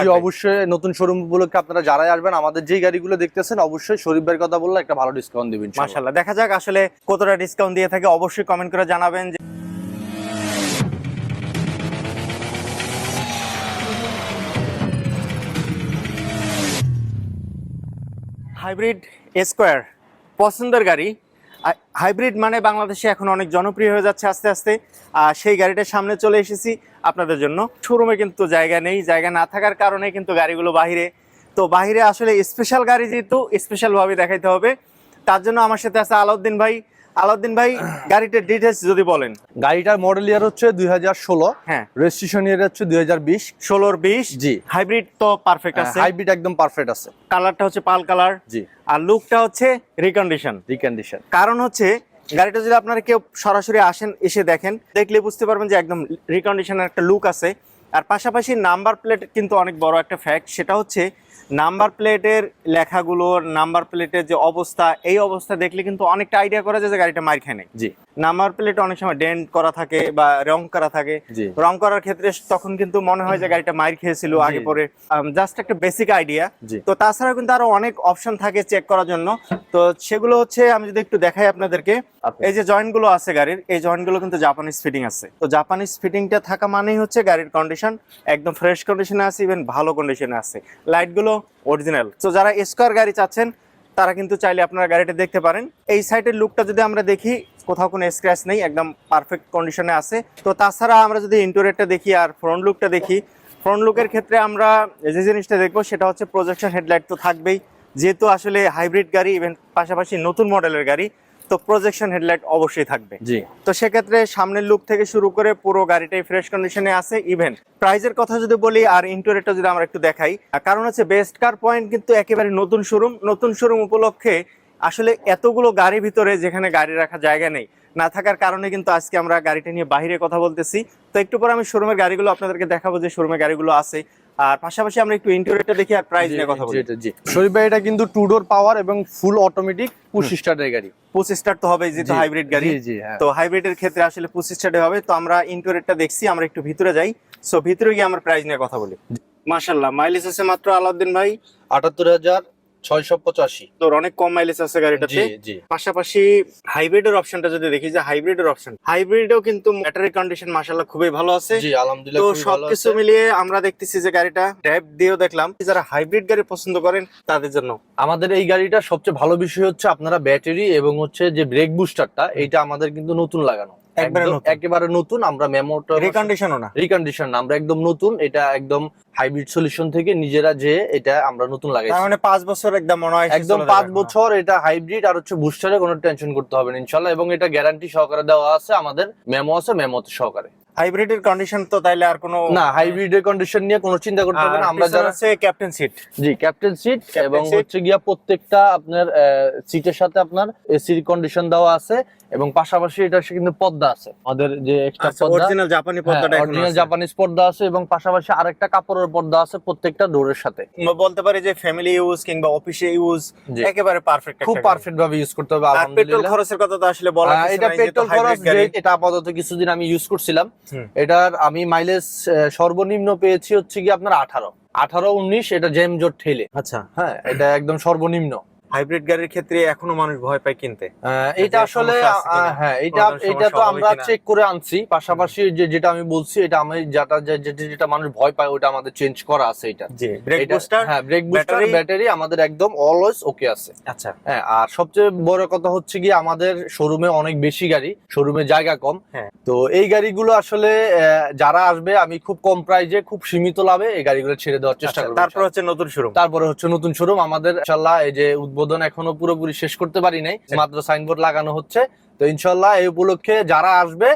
জি অবশ্যই নতুন শোরুম উপলক্ষে আপনারা যারাই আসবেন আমাদের যেই গাড়িগুলো দেখতেছেন অবশ্যই শরীফ ভাইয়ের কথা বললে একটা ভালো ডিসকাউন্ট দিবেন ইনশাআল্লাহ। দেখা যাক আসলে কতটা ডিসকাউন্ট দিয়ে থাকে। অবশ্যই কমেন্ট করে জানাবেন যে হাইব্রিড স্কোয়ার পছন্দের গাড়ি। হাইব্রিড মানে বাংলাদেশে এখন অনেক জনপ্রিয় হয়ে যাচ্ছে আস্তে আস্তে। আর সেই গাড়িটার সামনে চলে এসেছি আপনাদের জন্য। শোরুমে কিন্তু জায়গা নেই, জায়গা না থাকার কারণে কিন্তু গাড়িগুলো বাহিরে। তো বাহিরে আসলে স্পেশাল গাড়ি যেহেতু স্পেশালভাবে দেখাইতে হবে। তার জন্য আমার সাথে আছে আলাউদ্দিন ভাই। আলাউদ্দিন ভাই গাড়িটার ডিটেলস যদি বলেন। গাড়িটার মডেল ইয়ার হচ্ছে দুই হাজার ষোলো হ্যাঁ। রেজিস্ট্রেশন ইয়ার হচ্ছে দুই হাজার বিশ। ষোলোর বিশ জি। হাইব্রিড তো পারফেক্ট আছে। হাইব্রিড একদম পারফেক্ট আছে। কালারটা হচ্ছে পাল কালার জি। আর লুকটা হচ্ছে রিকন্ডিশন রিকন্ডিশন কারণ হচ্ছে গাড়িটা যদি আপনারা কেউ সরাসরি আসেন এসে দেখেন দেখলে বুঝতে পারবেন যে একদম রিকন্ডিশনের একটা লুক আছে। আর পাশাপাশি নাম্বার প্লেট কিন্তু অনেক বড় একটা ফ্যাক্ট সেটা হচ্ছে নাম্বার প্লেটের লেখাগুলো নাম্বার প্লেটের যে অবস্থা এই অবস্থা দেখলে কিন্তু অনেকটা আইডিয়া করা যায় যে গাড়িটা মার খায় নাই। জি। নাম্বার প্লেট অনেক সময় ডেন্ট করা থাকে বা রং করা থাকে। রং করার ক্ষেত্রে তখন কিন্তু মনে হয় যে গাড়িটা মাইর খেয়েছিল আগে পরে। জাস্ট একটা বেসিক আইডিয়া তো তাছাড়াও কিন্তু আরও অনেক অপশন থাকে চেক করার জন্য। তো সেগুলো হচ্ছে আমি যদি একটু দেখাই আপনাদেরকে। এই যে জয়েন্টগুলো আছে গাড়ির এই জয়েন্টগুলো কিন্তু জাপানিজ ফিটিং আছে। তো জাপানিজ ফিটিংটা থাকা মানেই হচ্ছে গাড়ির কন্ডিশন একদম ফ্রেশ কন্ডিশনে আছে ইভেন ভালো কন্ডিশনে আছে। লাইট গুলো অরিজিনাল। তো যারা স্কোয়ার গাড়ি চাচ্ছেন, তারা কিন্তু চাইলে আপনারা গাড়িটা দেখতে পারেন। এই সাইডের লুকটা যদি আমরা দেখি, কোথাও কোনো স্ক্র্যাচ নেই, একদম পারফেক্ট কন্ডিশনে আছে। তো তাছাড়া আমরা যদি ইন্টোরিয়রটা দেখি আর ফ্রন্ট লুকটা দেখি ফ্রন্ট লুকের ক্ষেত্রে আমরা যে জিনিসটা দেখব, সেটা হচ্ছে প্রজেকশন হেডলাইট তো থাকবেই। যেহেতু আসলে হাইব্রিড গাড়ি ইভেন পাশাপাশি নতুন মডেলের গাড়ি তো প্রজেকশন হেডলাইট অবশ্যই থাকবে। জি। তো সেক্ষেত্রে সামনের লুক থেকে শুরু করে পুরো গাড়িটাই ফ্রেশ কন্ডিশনে আছে ইভেন প্রাইজের কথা যদি বলি আর ইন্টোরিয়রটা যদি আমরা একটু দেখাই কারণ হচ্ছে বেস্ট কার পয়েন্ট কিন্তু একেবারে নতুন শোরুম নতুন শোরুম উপলক্ষে আসলে এতগুলো গাড়ির ভিতরে যেখানে গাড়ি রাখার জায়গা নেই না থাকার কারণে কিন্তু আজকে আমরা গাড়িটা নিয়ে বাইরে কথা বলতেছি। তো একটু পর আমি শোরুমের গাড়িগুলো আপনাদেরকে দেখাবো যে শোরুমের গাড়িগুলো আছে। আর পাশাপাশি আমরা একটু ইন্টোরিয়রটা দেখি আর প্রাইস নিয়ে কথা বলি। জি, জি। শরীফ ভাই এটা কিন্তু টু ডোর পাওয়ার এবং ফুল অটোমেটিক পুশ স্টার্টের গাড়ি। পুশ স্টার তো হবে যেহেতু হাইব্রিড গাড়ি। তো হাইব্রিড এর তো হাইব্রিডের ক্ষেত্রে আসলে পঁচিশ স্টার্টে হবে। তো আমরা ইন্টোরেটটা দেখছি আমরা একটু ভিতরে যাই। সো ভিতরে গিয়ে আমরা প্রাইস নিয়ে কথা বলি। মাশাল্লাহ মাইলেজ আছে মাত্র আলাউদ্দিন ভাই। আটাত্তর হাজার ছয়শো পঁচাশি। তোর অনেক কম মাইলেজ আছে গাড়িটাতে। পাশাপাশি হাইব্রিডের অপশনটা যদি দেখি যে হাইব্রিডের অপশন হাইব্রিডেও কিন্তু ব্যাটারি কন্ডিশন খুবই ভালো আছে। জি আলহামদুলিল্লাহ তো সবকিছু মিলিয়ে আমরা দেখতেছি যে গাড়িটা ড্রাইভ দিয়েও দেখলাম। যারা হাইব্রিড গাড়ি পছন্দ করেন তাদের জন্য। আমাদের এই গাড়িটা সবচেয়ে ভালো বিষয় হচ্ছে আপনারা ব্যাটারি এবং হচ্ছে যে ব্রেক বুস্টারটা এইটা আমাদের কিন্তু নতুন লাগানো। একবারে নতুন। আমরা মেমোটা রিকন্ডিশনও না? রিকন্ডিশন আমরা একদম নতুন এটা একদম হাইব্রিড সলিউশন থেকে নিজেরা যে এটা আমরা নতুন লাগাইছি। মানে পাঁচ বছর একদম মনে হয় একদম চলে পাঁচ বছর এটা হাইব্রিড আর হচ্ছে বুস্টারে কোনো টেনশন করতে হবে না ইনশাল্লাহ এবং এটা গ্যারান্টি সহকারে দেওয়া আছে আমাদের মেমো আছে মেমোতে সহকারে। হাইব্রিডের কন্ডিশন তো তাইলে আর কোনো না হাইব্রিডের কন্ডিশন নিয়ে কোনো চিন্তা করতে হবে না আমরা যারা হচ্ছে ক্যাপ্টেন সিট জি ক্যাপ্টেন সিট এবং হচ্ছে গিয়া প্রত্যেকটা আপনার সিটের সাথে আপনার এসির কন্ডিশন দেওয়া আছে এবং পাশাপাশি এটা কিন্তু পর্দা আছে। আমাদের যে আচ্ছা পর্দা অরিজিনাল জাপানি পর্দাটা এখন অরিজিনাল জাপানিজ পর্দা আছে এবং পাশাপাশি আরেকটা কাপড়ের পর্দা আছে প্রত্যেকটা ডোরের সাথে। বলতে পারি যে ফ্যামিলি ইউজ কিংবা অফিসে ইউজ। একেবারে পারফেক্ট খুব পারফেক্ট ভাবে ইউজ করতে হবে পেট্রোল খরচের কথা তো আসলে বলা এটা পেট্রোল খরচ যে এটা আপাতত কিছুদিন আমি ইউজ করছিলাম। এটার আমি মাইলেজ সর্বনিম্ন পেয়েছি হচ্ছে কি আপনার আঠারো। আঠারো উনিশ এটা জেম জোট ঠেলে। আচ্ছা। হ্যাঁ এটা একদম সর্বনিম্ন। হাইব্রিড গাড়ির ক্ষেত্রে এখনও মানুষ ভয় পায় কিনতে। এটা আসলে হ্যাঁ এটা এটা তো আমরা চেক করে আনছি। পাশাপাশি যে যেটা আমি বলছি এটা আমি যেটা যেটা মানুষ ভয় পায় ওটা আমাদের চেঞ্জ করা আছে এটা। জি ব্রেক বুস্টার হ্যাঁ ব্রেক বুস্টার ব্যাটারি আমাদের একদম অলওয়েজ ওকে আছে। আচ্ছা। হ্যাঁ আর সবচেয়ে বড় কথা হচ্ছে কি আমাদের শোরুমে অনেক বেশি গাড়ি শোরুমে জায়গা কম। হ্যাঁ। তো এই গাড়িগুলো আসলে যারা আসবে আমি খুব কম প্রাইজে খুব সীমিত লাভে এই গাড়িগুলো ছেড়ে দেওয়ার চেষ্টা আচ্ছা, করব তারপর হচ্ছে নতুন শোরুম তারপরে হচ্ছে নতুন শোরুম আমাদের ইনশাল্লাহ এই যে উদ্বোধন এখনও পুরোপুরি শেষ করতে পারি নাই। মাত্র সাইনবোর্ড লাগানো হচ্ছে। তো ইনশাল্লাহ এই উপলক্ষে যারা আসবে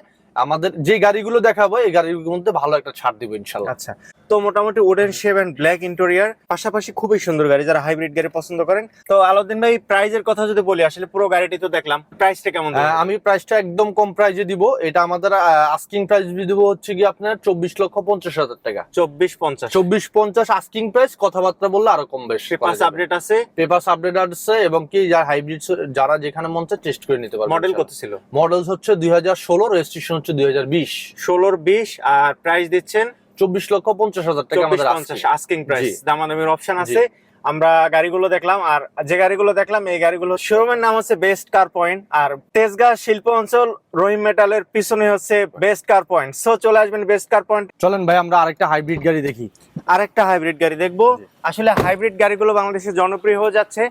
আমাদের যে গাড়িগুলো দেখাবো এই গাড়িগুলোর মধ্যে ভালো একটা ছাড় দিব ইনশাল্লাহ। আচ্ছা তো মোটামুটি wooden shape and black interior পাশাপাশি খুবই সুন্দর গাড়ি যারা হাইব্রিড গাড়ি পছন্দ করেন। তো আলাউদ্দিন ভাই প্রাইজের কথা যদি বলি আসলে পুরো গাড়িটি তো দেখলাম প্রাইসটা কেমন আমি প্রাইসটা একদম কম প্রাইজে দিব। এটা আমাদের আস্কিং প্রাইস দিব হচ্ছে কি আপনার চব্বিশ লক্ষ পঞ্চাশ হাজার টাকা। চব্বিশ পঞ্চাশ। চব্বিশ পঞ্চাশ আস্কিং প্রাইস কথাবার্তা বললে আরও কম বেশ পাঁচ আপডেট আছে। পেপার আপডেট আছে এবং কি যারা হাইব্রিড যারা যেখানে মন চায় টেস্ট করে নিতে পারবে মডেল কত ছিল? মডেল হচ্ছে দুই হাজার ষোলো রেজিস্ট্রেশন হচ্ছে দুই হাজার বিশ। ষোলোর বিশ আর প্রাইস দিচ্ছেন চব্বিশ লক্ষ পঞ্চাশ হাজার টাকা আমাদের পঞ্চাশ আস্কিং প্রাইস দামাদামির অপশন আছে। আমরা গাড়িগুলো দেখলাম আর যে গাড়িগুলো দেখলাম এই গাড়িগুলো শোরুমের নাম হচ্ছে বেস্ট কার পয়েন্ট আর তেজগাঁ শিল্প অঞ্চল রহিম মেটালের পিছনে হচ্ছে বেস্ট কার পয়েন্ট সো চলে আসবেন বেস্ট কার পয়েন্ট চলেন ভাই আমরা আরেকটা হাইব্রিড গাড়ি দেখি। আরেকটা হাইব্রিড গাড়ি দেখব। আসলে হাইব্রিড গাড়িগুলো বাংলাদেশে জনপ্রিয় হয়ে যাচ্ছে।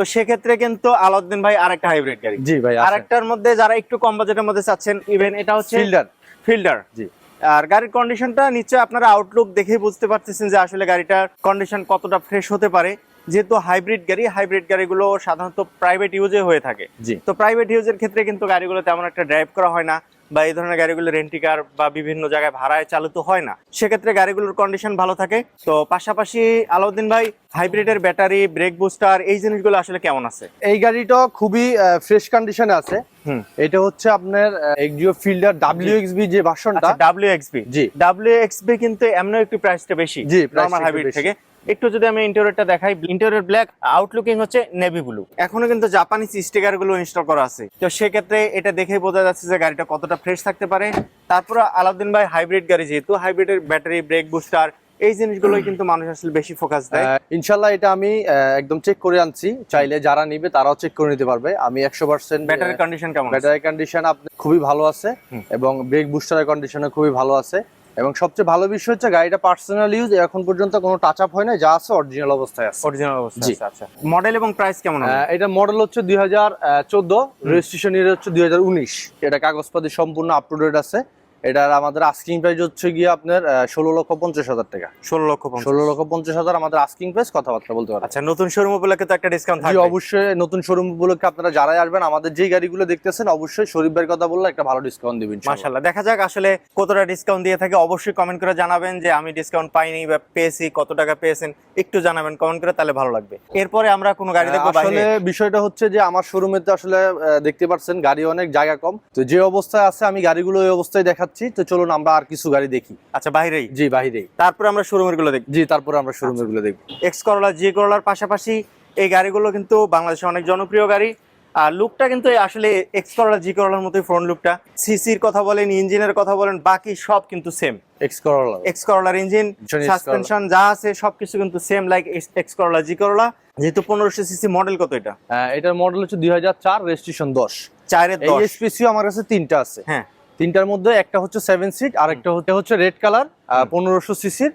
তো সেক্ষেত্রে কিন্তু আলাউদ্দিন ভাই আরেকটা হাইব্রিড গাড়ি। জি ভাই আরেকটার মধ্যে যারা একটু কম বাজেটের মধ্যে চাচ্ছেন ইভেন এটা হচ্ছে ফিল্ডার ফিল্ডার জি। আর গাড়ির কন্ডিশনটা নিশ্চয়ই আপনারা আউটলুক দেখেই বুঝতে পারতেছেন যে আসলে গাড়িটার কন্ডিশন কতটা ফ্রেশ হতে পারে। যেহেতু হাইব্রিড গাড়ি হাইব্রিড গাড়িগুলো সাধারণত প্রাইভেট ইউজে হয়ে থাকে। তো প্রাইভেট ইউজের ক্ষেত্রে কিন্তু গাড়িগুলো তেমন একটা ড্রাইভ করা হয় না। বা এই ধরনের গাড়িগুলো রেন্টি কার বা বিভিন্ন জায়গায় ভাড়ায় চালিত হয় না। সেক্ষেত্রে গাড়িগুলোর কন্ডিশন ভালো থাকে। তো পাশাপাশি আলাউদ্দিন ভাই হাইব্রিডের ব্যাটারি ব্রেক বুস্টার এই জিনিসগুলো আসলে কেমন আছে? এই গাড়িটা খুবই ফ্রেশ কন্ডিশনে আছে। হুম। এটা হচ্ছে আপনার এক্সিও ফিল্ডার ডাব্লিউ এক্সবি যে ভার্সনটা আচ্ছা ডাব্লিউ এক্সপি জি। ডাব্লিউ এক্সপি কিন্তু এমন একটু প্রাইসটা বেশি। জি, নর্মাল হাইব্রিড থেকে। একটু যদি আমি ইন্টেরিয়রটা দেখাই ইন্টেরিয়র ব্ল্যাক আউটলুকিং হচ্ছে নেভি ব্লু এখনও কিন্তু জাপানিজ স্টিকারগুলো ইনস্টল করা আছে। তো সেক্ষেত্রে এটা দেখেই বোঝা যাচ্ছে যে গাড়িটা কতটা ফ্রেশ থাকতে পারে। তারপর আলাউদ্দিন ভাই হাইব্রিড গাড়ি যেহেতু হাইব্রিডের ব্যাটারি ব্রেক বুস্টার এই জিনিসগুলোই কিন্তু মানুষ আসলে বেশি ফোকাস দেয়। ইনশাল্লাহ এটা আমি একদম চেক করে আনছি। চাইলে যারা নিবে তারাও চেক করে নিতে পারবে। আমি একশো পার্সেন্ট ব্যাটারি কন্ডিশন কেমন ব্যাটারি কন্ডিশন খুবই ভালো আছে এবং ব্রেক বুস্টারের কন্ডিশনে খুবই ভালো আছে। এবং সবচেয়ে ভালো বিষয় হচ্ছে গাড়িটা পার্সোনাল ইউজ এখন পর্যন্ত কোনো টাচ আপ হয় না যা আছে অরিজিনাল অবস্থায় আছে। অরিজিনাল অবস্থায়। আছে, আচ্ছা। মডেল এবং প্রাইস কেমন এটা মডেল হচ্ছে দুই হাজার চোদ্দ রেজিস্ট্রেশন ইয়ার হচ্ছে দুই হাজার উনিশ। এটা কাগজপাতি সম্পূর্ণ আপ টু ডেট আছে। এটার আমাদের আস্কিং প্রাইস হচ্ছে গিয়ে আপনার ষোলো লক্ষ পঞ্চাশ হাজার টাকা। ষোলো লক্ষ ষোলো লক্ষ পঞ্চাশ হাজার আমাদের আস্কিং প্রাইস কথাবার্তা বলতে পারবেন। আচ্ছা নতুন শোরুম উপলক্ষে তো একটা ডিসকাউন্ট থাকবে। অবশ্যই নতুন শোরুম উপলক্ষে আপনারা যারাই আসবেন আমাদের যেই গাড়িগুলো দেখতেছেন অবশ্যই শরীফ ভাইয়ের কথা বললে একটা ভালো ডিসকাউন্ট দিবেন। মাশাল্লাহ দেখা যাক আসলে কতটা ডিসকাউন্ট দিয়ে থাকে। অবশ্যই কমেন্ট করে জানাবেন যে আমি ডিসকাউন্ট পাইনি বা পেয়েছি কত টাকা পেয়েছেন একটু জানাবেন কমেন্ট করে তাহলে ভালো লাগবে। এরপরে আমরা কোনো গাড়ি দেখব আসলে বিষয়টা হচ্ছে যে আমার শোরুমে তো আসলে দেখতে পাচ্ছেন গাড়ি অনেক জায়গা কম। তো যে অবস্থায় আছে আমি গাড়িগুলো ওই অবস্থায় দেখাচ্ছি তো চলুন আমরা আর কিছু গাড়ি দেখি। আচ্ছা বাইরেই? জি বাহিরেই তারপরে আমরা শোরুমেরগুলো দেখি জি তারপরে আমরা শোরুমে গুলো দেখব। এক্স করলা জি করলার পাশাপাশি এই গাড়িগুলো কিন্তু বাংলাদেশে অনেক জনপ্রিয় গাড়ি। আর লুকটা কিন্তু আসলে এক্স করলা জি করলার মতোই ফ্রন্ট লুকটা সিসির কথা বলেন ইঞ্জিনের কথা বলেন বাকি সব কিন্তু সেম এক্স করলা এক্স করলার ইঞ্জিন সাসপেনশন যা আছে সবকিছু কিন্তু সেম লাইক এক্স করলা জি করলা যেহেতু পনেরোশো সিসি মডেল কত এটা? এটার মডেল হচ্ছে দুই হাজার চার রেজিস্ট্রেশন দশ। চারের দশ। এসপিসিও আমার কাছে তিনটা আছে। হ্যাঁ। তিনটার মধ্যে একটা হচ্ছে সেভেন সিট আর একটা হচ্ছে হচ্ছে রেড কালার পনেরোশো সিসির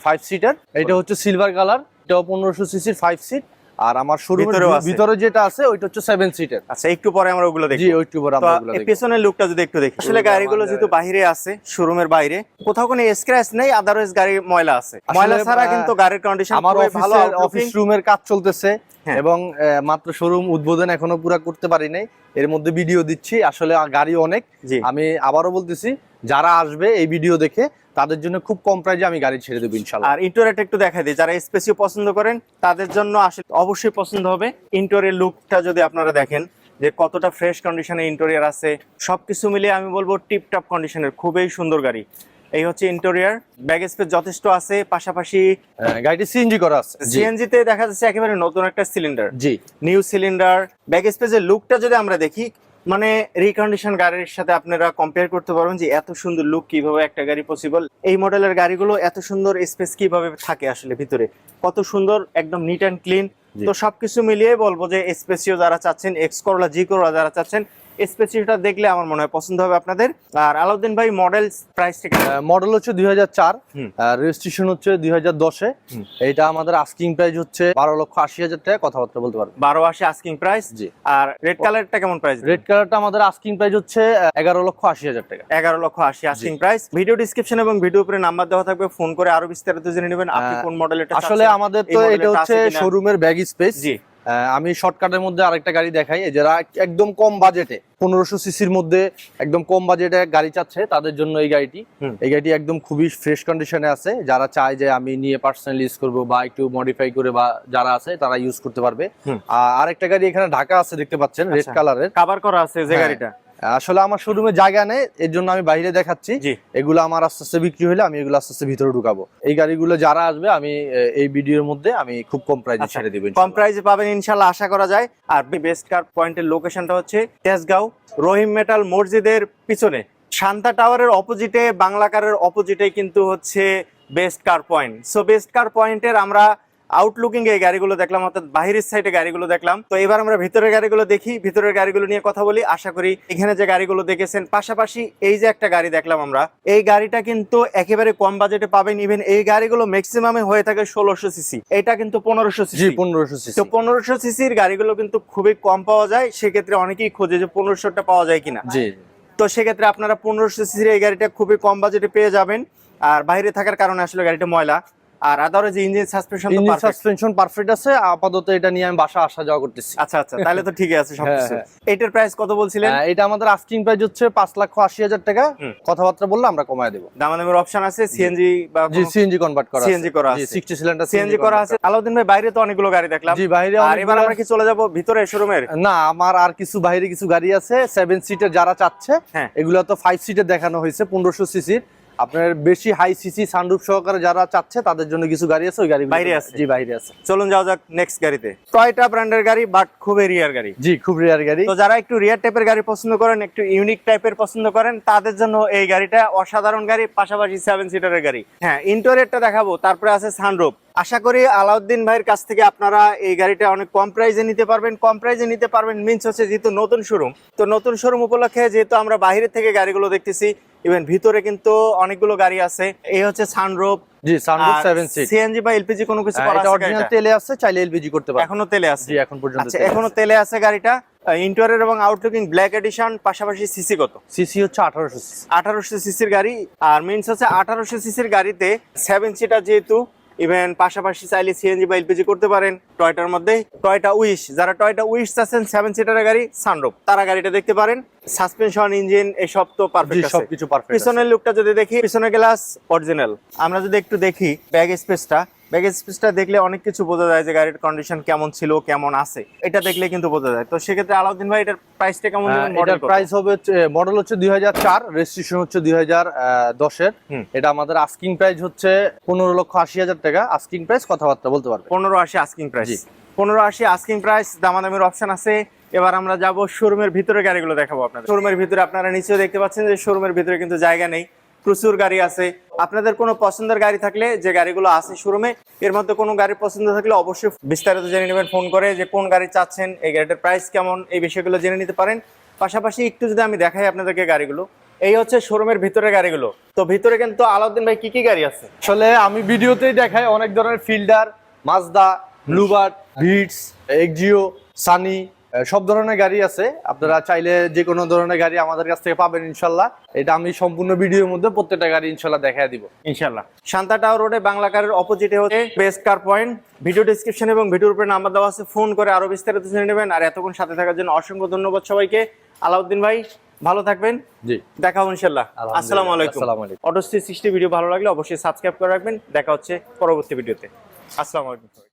ফাইভ সিটার এটা হচ্ছে সিলভার কালার এটাও পনেরোশো সিসির ফাইভ সিট আর আমার শোরুমের ভিতরে যেটা আছে ওইটা হচ্ছে সেভেন সিটার আচ্ছা একটু পরে আমরা ওগুলো দেখি জি ওইটু পরে আমরা ওগুলো দেখব। পেছনের লুকটা যদি একটু দেখি। আসলে গাড়িগুলো যেহেতু বাইরে আছে শোরুমের বাইরে কোথাও কোনো স্ক্র্যাচ নেই আদারওয়াইজ ময়লা আছে। ময়লা ছাড়া কিন্তু গাড়ির কন্ডিশন আমার ভালো অফিস রুমের কাজ চলতেছে হ্যাঁ। এবং মাত্র শোরুম উদ্বোধন এখনও পুরো করতে পারি নাই। এর মধ্যে ভিডিও দিচ্ছি আসলে গাড়ি অনেক। আমি আবারও বলতেছি যারা আসবে এই ভিডিও দেখে তাদের জন্য খুব কম প্রাইজে আমি গাড়ি ছেড়ে দেবো ইনশাল্লাহ আর ইন্টোরিয়রটা একটু দেখা দিই যারা স্পেসিও পছন্দ করেন তাদের জন্য আসলে অবশ্যই পছন্দ হবে। ইন্টোরিয়র লুকটা যদি আপনারা দেখেন যে কতটা ফ্রেশ কন্ডিশনে ইন্টোরিয়র আছে সবকিছু মিলিয়ে আমি বলব টিপ টপ কন্ডিশনের খুবই সুন্দর গাড়ি। এই হচ্ছে ইন্টোরিয়র ব্যাগ স্পেস যথেষ্ট আছে পাশাপাশি গাড়িটি সিএনজি করা আছে। সিএনজি তে দেখা যাচ্ছে একেবারে নতুন একটা সিলিন্ডার জি। নিউ সিলিন্ডার ব্যাগ স্পেসের লুকটা যদি আমরা দেখি মানে রিকন্ডিশন গাড়ির সাথে আপনারা কম্পেয়ার করতে পারবেন যে এত সুন্দর লুক কীভাবে একটা গাড়ি পসিবল এই মডেলের গাড়িগুলো এত সুন্দর স্পেস কীভাবে থাকে আসলে ভিতরে? কত সুন্দর একদম নিট অ্যান্ড ক্লিন তো সবকিছু মিলিয়ে বলব যে স্পেসিও যারা চাচ্ছেন এক্স করলা জি করলা যারা চাচ্ছেন স্পেসিওটা দেখলে আমার মনে হয় পছন্দ হবে আপনাদের। আর আলাউদ্দিন ভাই মডেল প্রাইস মডেল হচ্ছে দুই হাজার চার। রেজিস্ট্রেশন হচ্ছে দুই হাজার দশে। এটা আমাদের আস্কিং প্রাইস হচ্ছে বারো লক্ষ আশি হাজার টাকা কথাবার্তা বলতে পারব বারো আশি আস্কিং প্রাইস জি। আর রেড কালারটা কেমন প্রাইস রেড কালারটা আমাদের আস্কিং প্রাইস হচ্ছে এগারো লক্ষ আশি হাজার টাকা। এগারো লক্ষ আশি আস্কিং প্রাইস ভিডিও ডিসক্রিপশন এবং ভিডিও উপরে নাম্বার দেওয়া থাকবে। ফোন করে আরও বিস্তারিত জেনে নেবেন। আপনি আহ, কোন মডেলের আসলে আমাদের তো এটা হচ্ছে শোরুমের ব্যাগ স্পেস জি। আমি শর্টকাটের মধ্যে আরেকটা গাড়ি দেখাই। যারা একদম কম বাজেটে পনেরোশো সিসির মধ্যে একদম কম বাজেটে গাড়ি চাচ্ছে তাদের জন্য এই গাড়িটি। এই গাড়িটি একদম খুবই ফ্রেশ কন্ডিশনে আছে। যারা চায় যে আমি নিয়ে পার্সোনালি ইউজ করব বা একটু মডিফাই করে বা যারা আছে তারা ইউজ করতে পারবে। আর একটা গাড়ি এখানে ঢাকা আছে দেখতে পাচ্ছেন রেড। কালারের কভার করা আছে যে হ্যাঁ। গাড়িটা? আসলে আমার শোরুমে জায়গা নেই এর জন্য আমি বাইরে দেখাচ্ছি। এগুলো আমার আস্তে আস্তে বিক্রি হলে আমি এগুলো আস্তে আস্তে ভিতরে ঢুকাবো। এই গাড়িগুলো যারা আসবে আমি এই ভিডিওর মধ্যে আমি খুব কম প্রাইসে আচ্ছা, ছেড়ে দিবেন কম প্রাইসে পাবেন ইনশাল্লাহ আশা করা যায়। আর বেস্ট কার পয়েন্টের লোকেশনটা হচ্ছে তেজগাঁও রহিম মেটাল মসজিদের পিছনে। শান্তা টাওয়ারের অপোজিটে বাংলা কারের অপোজিটে কিন্তু হচ্ছে best car point so best car পয়েন্টের আমরা আউটলুকিং এই গাড়িগুলো দেখলাম অর্থাৎ বাহিরের সাইডে গাড়িগুলো দেখলাম। তো এবার আমরা ভিতরের গাড়িগুলো দেখি ভিতরের গাড়িগুলো নিয়ে কথা বলি। আশা করি এখানে যে গাড়িগুলো দেখেছেন পাশাপাশি এই যে একটা গাড়ি দেখলাম আমরা এই গাড়িটা কিন্তু একেবারে কম বাজেটে পাবেন। ইভেন এই গাড়িগুলো ম্যাক্সিমামে হয়ে থাকে ষোলোশো সিসি এটা কিন্তু পনেরোশো সিসি পনেরোশো সিসি তো পনেরোশো সিসির গাড়িগুলো কিন্তু খুবই কম পাওয়া যায়। সেক্ষেত্রে অনেকেই খোঁজে যে পনেরোশোটা পাওয়া যায় কিনা। তো সেক্ষেত্রে আপনারা পনেরোশো সিসির এই গাড়িটা খুবই কম বাজেটে পেয়ে যাবেন। আর বাইরে থাকার কারণে আসলে গাড়িটা ময়লা। আর আদারও যে ইঞ্জিন সাসপেনশন তো perfect। সাসপেনশন পারফেক্ট আছে আপাতত এটা নিয়ে আমি বাসা আসা যাওয়া করতেছি। আচ্ছা আচ্ছা তাহলে তো ঠিকই আছে সবকিছু। হ্যাঁ, এটার প্রাইস কত বলছিলেন? এটা আমাদের আস্কিং প্রাইস হচ্ছে পাঁচ লক্ষ আশি হাজার টাকা। কথাবার্তা বললে আমরা কমায় দেবো। দামাদামের অপশন আছে সিএনজি বা জি সিএনজি কনভার্ট করা CNG করা আছে। সিক্সটি সিলিন্ডার সিএনজি করা আছে। আলাউদ্দিন ভাই বাইরে তো অনেকগুলো গাড়ি দেখলাম। জি বাইরে আর এবার আমরা কি চলে যাব? ভিতরে শোরুমের না আমার আর কিছু বাইরে কিছু গাড়ি আছে সেভেন সিটের যারা চাচ্ছে হ্যাঁ। এগুলো তো ফাইভ সিটের দেখানো হয়েছে পনেরোশো সিসির আপনার বেশি হাই সিসি সানরুফ সহকারে যারা চাচ্ছে তাদের জন্য কিছু গাড়ি আছে ওই গাড়ি বাইরে আছে? জি বাইরে আছে। চলুন যাওয়া যাক নেক্সট গাড়িতে। টয়টা ব্র্যান্ডের গাড়ি বাট খুবই রিয়ার গাড়ি। জি খুব রিয়ার গাড়ি। তো যারা একটু রিয়ার টাইপের গাড়ি পছন্দ করেন একটু ইউনিক টাইপের পছন্দ করেন তাদের জন্য এই গাড়িটা অসাধারণ গাড়ি পাশাপাশি সেভেন সিটারের গাড়ি। হ্যাঁ ইন্টোরিয়ারটা দেখাবো তারপরে আছে সানরুফ আশা করি আলাউদ্দিন ভাইয়ের কাছ থেকে আপনারা এই গাড়িটা অনেক কম প্রাইসে নিতে পারবেন কম প্রাইসে নিতে পারবেন। মিনস হচ্ছে যেহেতু নতুন শোরুম তো নতুন শোরুম উপলক্ষে যেহেতু আমরা বাইরে থেকে গাড়িগুলো দেখতেছি ইভেন ভিতরে কিন্তু অনেকগুলো গাড়ি আছে। এই হচ্ছে জি সিট সিএনজি বা এলপিজি কোনো কিছু করা আছে অরিজিনাল তেলে আছে চাইলে এলপিজি করতে এখনও তেলে আছে। জি এখন পর্যন্ত আচ্ছা এখনও তেলে আছে গাড়িটা। ইন্টোরিয়র এবং আউটলুকিং ব্ল্যাক এডিশন পাশাপাশি সিসি কত? সিসি হচ্ছে আঠারোশো আঠারোশো সিসির গাড়ি আর মিনস হচ্ছে আঠারোশো সিসির গাড়িতে সেভেন সিটার যেহেতু ইভেন পাশাপাশি চাইলে সিএনজি বা এলপিজি করতে পারেন। টয়টার মধ্যে টয়টা উইশ যারা টয়টা উইশ চাচ্ছেন সেভেন সিটারের গাড়ি সানরুপ তারা গাড়িটা দেখতে পারেন। সাসপেনশন ইঞ্জিন এসব তো পারফেক্ট সবকিছু পারফেক্ট পিছনের লুকটা যদি দেখি পিছনের গ্লাস অরিজিনাল আমরা যদি একটু দেখি ব্যাগ স্পেসটা ব্যাগ স্পেসটা দেখলে অনেক কিছু বোঝা যায় যে গাড়ির কন্ডিশন কেমন ছিল কেমন আছে। এটা দেখলে কিন্তু বোঝা যায়। তো সেক্ষেত্রে আলাউদ্দিন ভাই এটার প্রাইসটা কেমন? এটার প্রাইস হবে মডেল হচ্ছে দুই হাজার চার রেজিস্ট্রেশন হচ্ছে দুই হাজার দশের। এটা আমাদের আস্কিং প্রাইস হচ্ছে পনেরো লক্ষ আশি হাজার টাকা। আস্কিং প্রাইস কথাবার্তা বলতে পারবে। পনেরো আশি আস্কিং প্রাইস। পনেরো আশি আস্কিং প্রাইস দামাদামির অপশন আছে। এবার আমরা যাব শোরুমের ভিতরে গাড়িগুলো দেখাবো আপনাদের। শোরুমের ভিতরে আপনারা নিশ্চয়ই দেখতে পাচ্ছেন যে শোরুমের ভিতরে কিন্তু জায়গা নেই। প্রচুর গাড়ি আছে। আপনাদের কোনো পছন্দের গাড়ি থাকলে যে গাড়িগুলো আছে শোরুমে, এর মধ্যে কোনো গাড়ি পছন্দ থাকলে অবশ্যই বিস্তারিত জেনে নেবেন, ফোন করে যে কোন গাড়ি চাচ্ছেন, এই গাড়িটার প্রাইস কেমন, এই বিষয়গুলো জেনে নিতে পারেন। পাশাপাশি একটু যদি আমি দেখাই আপনাদেরকে গাড়িগুলো, এই হচ্ছে শোরুমের ভিতরে গাড়িগুলো। তো ভিতরে কিন্তু আলাউদ্দিন ভাই কি কি গাড়ি আছে? আসলে আমি ভিডিওতেই দেখাই অনেক ধরনের Fielder Mazda Bluebird Vitz Axio Sunny সব ধরনের গাড়ি আছে। আপনারা চাইলে যে কোনো ধরনের গাড়ি আমাদের কাছ থেকে পাবেন ইনশাল্লাহ। এটা আমি সম্পূর্ণ ভিডিওর মধ্যে প্রত্যেকটা গাড়ি ইনশাল্লাহ দেখায় দিব। ইনশাল্লাহ। শান্তা টাওয়ার রোডে বাংলা কারের অপোজিটে হচ্ছে best car point. Video description এবং ভিডিওর উপরে নাম্বার দেওয়া আছে। ফোন করে আরও বিস্তারিত জেনে নেবেন। আর এতক্ষণ সাথে থাকার জন্য অসংখ্য ধন্যবাদ সবাইকে। আলাউদ্দিন ভাই ভালো থাকবেন। জি। দেখা হবে ইনশাল্লাহ। আলহামদুলিল্লাহ। আসসালামু আলাইকুম। আসসালামু আলাইকুম। অটোস্টি সৃষ্টি ভিডিও ভালো লাগলে অবশ্যই সাবস্ক্রাইব করে রাখবেন। দেখা হচ্ছে পরবর্তী ভিডিওতে আসসালামু আলাইকুম।